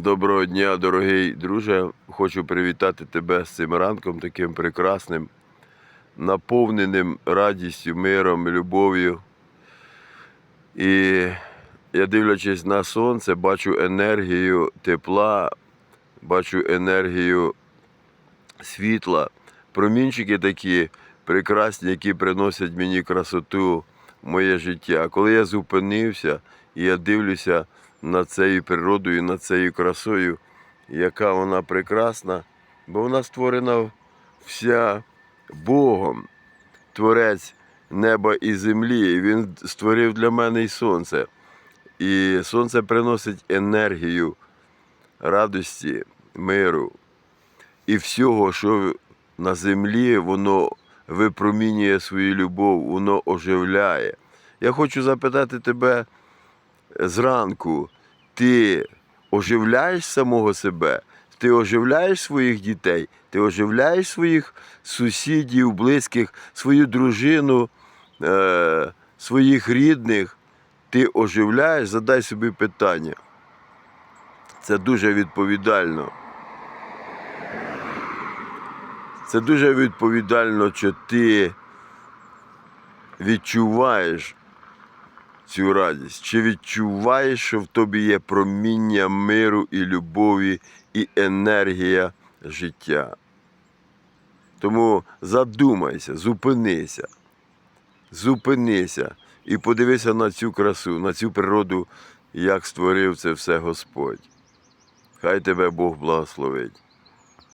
Доброго дня, дорогий друже. Хочу привітати тебе з цим ранком таким прекрасним, наповненим радістю, миром, любов'ю. І я дивлячись на сонце, бачу енергію тепла, бачу енергію світла, промінчики такі прекрасні, які приносять мені красоту в моє життя. Коли я зупинився і я дивлюся на цією природою, на цією красою, яка вона прекрасна, бо вона створена вся Богом, Творець неба і землі. Він створив для мене і сонце. І сонце приносить енергію радості, миру і всього, що на землі, воно випромінює свою любов, воно оживляє. Я хочу запитати тебе зранку, ти оживляєш самого себе, ти оживляєш своїх дітей, ти оживляєш своїх сусідів, близьких, свою дружину, е, своїх рідних. Ти оживляєш, задай собі питання. Це дуже відповідально. Це дуже відповідально, що ти відчуваєш цю радість, чи відчуваєш, що в тобі є проміння миру і любові, і енергія життя. Тому задумайся, зупинися, зупинися і подивися на цю красу, на цю природу, як створив це все Господь. Хай тебе Бог благословить.